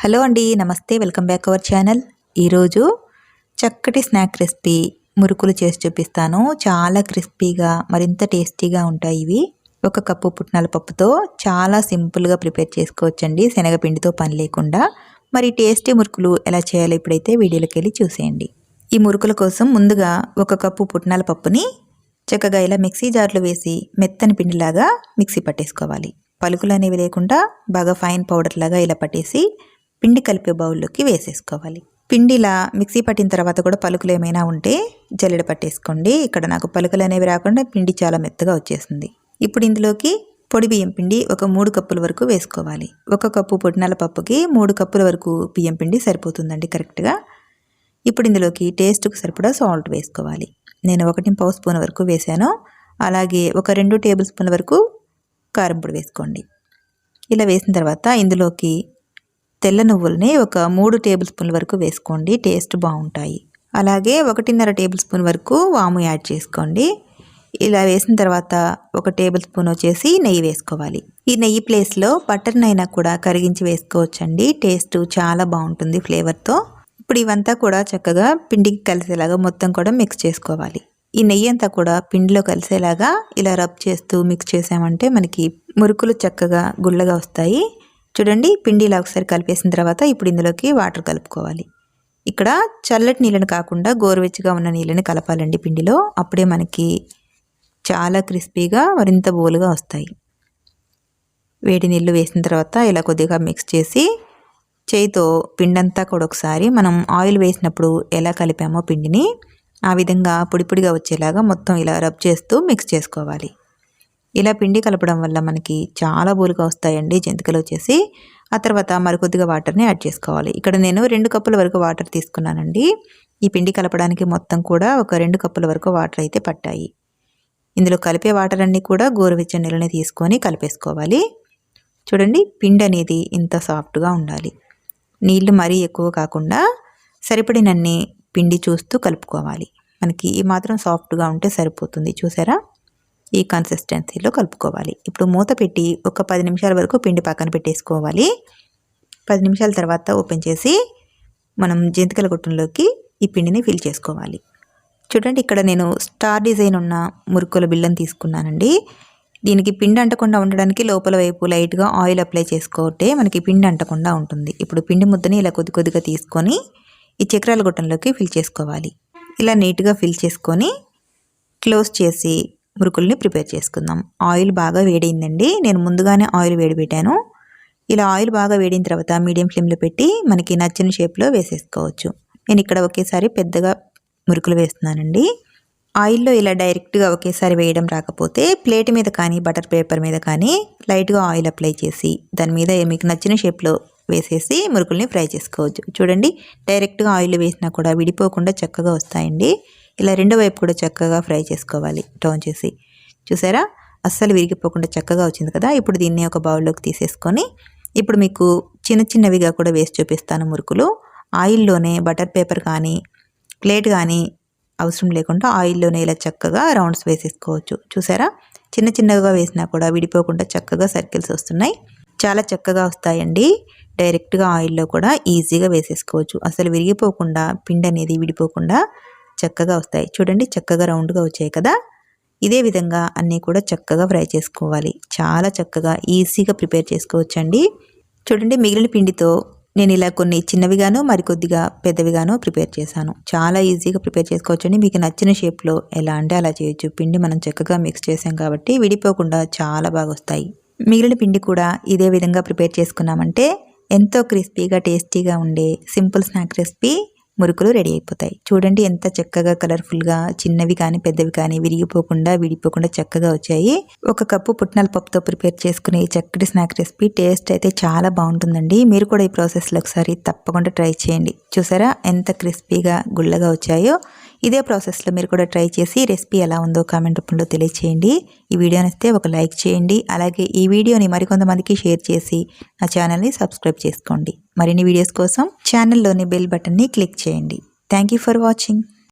Hello అండి నమస్తే welcome back our channel. ఈరోజు చక్కటి స్నాక్ రెసిపీ మురుకులు చేసి చూపిస్తాను. చాలా క్రిస్పీగా మరింత టేస్టీగా ఉంటాయి ఇవి. ఒక కప్పు పుట్నాల పప్పుతో చాలా సింపుల్గా ప్రిపేర్ చేసుకోవచ్చండి. శనగపిండితో పని లేకుండా. మరి టేస్టీ మురుకులు ఎలా చేయాలో ఇప్పుడైతే వీడియోలోకి వెళ్ళి చూసేయండి. ఈ మురుకుల కోసం ముందుగా ఒక కప్పు పుట్నాల పప్పుని చక్కగా ఇలా మిక్సీ జార్లో వేసి మెత్తని పిండిలాగా మిక్సీ పట్టేసుకోవాలి. పలుకులు అనేవి లేకుండా బాగా ఫైన్ పౌడర్ లాగా ఇలా పట్టేసి పిండి కలిపే బౌల్లోకి వేసేసుకోవాలి. పిండిలా మిక్సీ పట్టిన తర్వాత కూడా పలుకులు ఏమైనా ఉంటే జల్లెడ పట్టేసుకోండి. ఇక్కడ నాకు పలుకులు అనేవి రాకుండా పిండి చాలా మెత్తగా వచ్చేసింది. ఇప్పుడు ఇందులోకి పొడి బియ్యం పిండి ఒక మూడు కప్పుల వరకు వేసుకోవాలి. ఒక కప్పు పొడినాల పప్పుకి మూడు కప్పుల వరకు బియ్యం పిండి సరిపోతుందండి కరెక్ట్గా. ఇప్పుడు ఇందులోకి టేస్ట్కి సరిపడా సాల్ట్ వేసుకోవాలి. నేను ఒకటి పావు స్పూన్ వరకు వేసాను. అలాగే ఒక రెండు టేబుల్ స్పూన్ల వరకు కారం పొడి వేసుకోండి. ఇలా వేసిన తర్వాత ఇందులోకి తెల్ల నువ్వుల్ని ఒక మూడు టేబుల్ స్పూన్ల వరకు వేసుకోండి టేస్ట్ బాగుంటాయి. అలాగే ఒకటిన్నర టేబుల్ స్పూన్ వరకు వాము యాడ్ చేసుకోండి. ఇలా వేసిన తర్వాత ఒక టేబుల్ స్పూన్ వచ్చేసి నెయ్యి వేసుకోవాలి. ఈ నెయ్యి ప్లేస్లో బటర్ నైనా కూడా కరిగించి వేసుకోవచ్చండి టేస్ట్ చాలా బాగుంటుంది ఫ్లేవర్తో. ఇప్పుడు ఇవంతా కూడా చక్కగా పిండికి కలిసేలాగా మొత్తం కూడా మిక్స్ చేసుకోవాలి. ఈ నెయ్యి అంతా కూడా పిండిలో కలిసేలాగా ఇలా రబ్ చేస్తూ మిక్స్ చేసామంటే మనకి మురుకులు చక్కగా గుల్లగా వస్తాయి. చూడండి పిండి ఇలా ఒకసారి కలిపేసిన తర్వాత ఇప్పుడు ఇందులోకి వాటర్ కలుపుకోవాలి. ఇక్కడ చల్లటి నీళ్ళని కాకుండా గోరువెచ్చగా ఉన్న నీళ్ళని కలపాలండి పిండిలో. అప్పుడే మనకి చాలా క్రిస్పీగా మరింత బోలుగా వస్తాయి. వేడి నీళ్ళు వేసిన తర్వాత ఇలా కొద్దిగా మిక్స్ చేసి చేయితో పిండంతా కూడా ఒకసారి మనం ఆయిల్ వేసినప్పుడు ఎలా కలిపామో పిండిని ఆ విధంగా పొడి పొడిగా వచ్చేలాగా మొత్తం ఇలా రబ్ చేస్తూ మిక్స్ చేసుకోవాలి. ఇలా పిండి కలపడం వల్ల మనకి చాలా బోలుగా వస్తాయండి జంతికలు వచ్చేసి. ఆ తర్వాత మరికొద్దిగా వాటర్ని యాడ్ చేసుకోవాలి. ఇక్కడ నేను రెండు కప్పుల వరకు వాటర్ తీసుకున్నానండి. ఈ పిండి కలపడానికి మొత్తం కూడా ఒక రెండు కప్పుల వరకు వాటర్ అయితే పట్టాయి. ఇందులో కలిపే వాటర్ అన్నీ కూడా గోరువెచ్చని నీళ్ళని తీసుకొని కలిపేసుకోవాలి. చూడండి పిండి అనేది ఇంత సాఫ్ట్గా ఉండాలి. నీళ్ళు మరీ ఎక్కువ కాకుండా సరిపడినన్ని పిండి చూస్తూ కలుపుకోవాలి. మనకి ఈ మాత్రం సాఫ్ట్గా ఉంటే సరిపోతుంది. చూసారా? ఈ కన్సిస్టెన్సీలో కలుపుకోవాలి. ఇప్పుడు మూత పెట్టి ఒక పది నిమిషాల వరకు పిండి పక్కన పెట్టేసుకోవాలి. పది నిమిషాల తర్వాత ఓపెన్ చేసి మనం జంతికల గుట్టంలోకి ఈ పిండిని ఫిల్ చేసుకోవాలి. చూడండి ఇక్కడ నేను స్టార్ డిజైన్ ఉన్న మురుకుల బిల్లని తీసుకున్నానండి. దీనికి పిండి అంటకుండా ఉండడానికి లోపల వైపు లైట్గా ఆయిల్ అప్లై చేసుకోవటే మనకి పిండి అంటకుండా ఉంటుంది. ఇప్పుడు పిండి ముద్దని ఇలా కొద్ది కొద్దిగా తీసుకొని ఈ చక్రాల గుట్టంలోకి ఫిల్ చేసుకోవాలి. ఇలా నీట్గా ఫిల్ చేసుకొని క్లోజ్ చేసి మురుకుల్ని ప్రిపేర్ చేసుకుందాం. ఆయిల్ బాగా వేడైందండి. నేను ముందుగానే ఆయిల్ వేడి పెట్టాను ఇలా ఆయిల్ బాగా వేడిన తర్వాత మీడియం ఫ్లేమ్లో పెట్టి మనకి నచ్చిన షేప్లో వేసేసుకోవచ్చు. నేను ఇక్కడ ఒకేసారి పెద్దగా మురుకులు వేస్తున్నానండి. ఆయిల్లో ఇలా డైరెక్ట్గా ఒకేసారి వేయడం రాకపోతే ప్లేట్ మీద కానీ బటర్ పేపర్ మీద కానీ లైట్గా ఆయిల్ అప్లై చేసి దాని మీద మీకు నచ్చిన షేప్లో వేసేసి మురుకుల్ని ఫ్రై చేసుకోవచ్చు. చూడండి డైరెక్ట్గా ఆయిల్ వేసినా కూడా విడిపోకుండా చక్కగా వస్తాయండి. ఇలా రెండో వైపు కూడా చక్కగా ఫ్రై చేసుకోవాలి టోన్ చేసి. చూసారా? అస్సలు విరిగిపోకుండా చక్కగా వచ్చింది కదా? ఇప్పుడు దీన్ని ఒక బౌల్లోకి తీసేసుకొని ఇప్పుడు మీకు చిన్న చిన్నవిగా కూడా వేసి చూపిస్తాను మురుకులు. ఆయిల్లోనే బటర్ పేపర్ కానీ ప్లేట్ కానీ అవసరం లేకుండా ఆయిల్లోనే ఇలా చక్కగా రౌండ్స్ వేసేసుకోవచ్చు. చూసారా? చిన్న చిన్నగా వేసినా కూడా విడిపోకుండా చక్కగా సర్కిల్స్ వస్తున్నాయి. చాలా చక్కగా వస్తాయండి. డైరెక్ట్గా ఆయిల్లో కూడా ఈజీగా వేసేసుకోవచ్చు. అసలు విరిగిపోకుండా పిండి అనేది విడిపోకుండా చక్కగా వస్తాయి. చూడండి చక్కగా రౌండ్గా వచ్చాయి కదా! ఇదే విధంగా అన్నీ కూడా చక్కగా ఫ్రై చేసుకోవాలి. చాలా చక్కగా ఈజీగా ప్రిపేర్ చేసుకోవచ్చండి. చూడండి మిగిలిన పిండితో నేను ఇలా కొన్ని చిన్నవిగాను మరికొద్దిగా పెద్దవిగాను ప్రిపేర్ చేశాను. చాలా ఈజీగా ప్రిపేర్ చేసుకోవచ్చండి. మీకు నచ్చిన షేప్లో ఎలా అంటే అలా చేయొచ్చు. పిండి మనం చక్కగా మిక్స్ చేసాం కాబట్టి విడిపోకుండా చాలా బాగా వస్తాయి. మిగిలిన పిండి కూడా ఇదే విధంగా ప్రిపేర్ చేసుకున్నామంటే ఎంతో క్రిస్పీగా టేస్టీగా ఉండే సింపుల్ స్నాక్ రెసిపీ మురుకులు రెడీ అయిపోతాయి. చూడండి ఎంత చక్కగా కలర్ఫుల్గా చిన్నవి కానీ పెద్దవి కానీ విరిగిపోకుండా విడిపోకుండా చక్కగా వచ్చాయి. ఒక కప్పు పుట్నాల పప్పుతో ప్రిపేర్ చేసుకునే ఈ చక్కటి స్నాక్ రెసిపీ టేస్ట్ అయితే చాలా బాగుంటుందండి. మీరు కూడా ఈ ప్రాసెస్లో ఒకసారి తప్పకుండా ట్రై చేయండి. చూసారా ఎంత క్రిస్పీగా గుల్లగా వచ్చాయో? ఇదే ప్రాసెస్లో మీరు కూడా ట్రై చేసి రెసిపీ ఎలా ఉందో కామెంట్ రూపంలో తెలియచేయండి. ఈ వీడియో నచ్చితే ఒక లైక్ చేయండి. అలాగే ఈ వీడియోని మరికొంతమందికి షేర్ చేసి నా ఛానల్ని సబ్స్క్రైబ్ చేసుకోండి. మరిన్ని వీడియోస్ కోసం ఛానల్లోని బెల్ బటన్ని క్లిక్ చేయండి. Thank you for watching.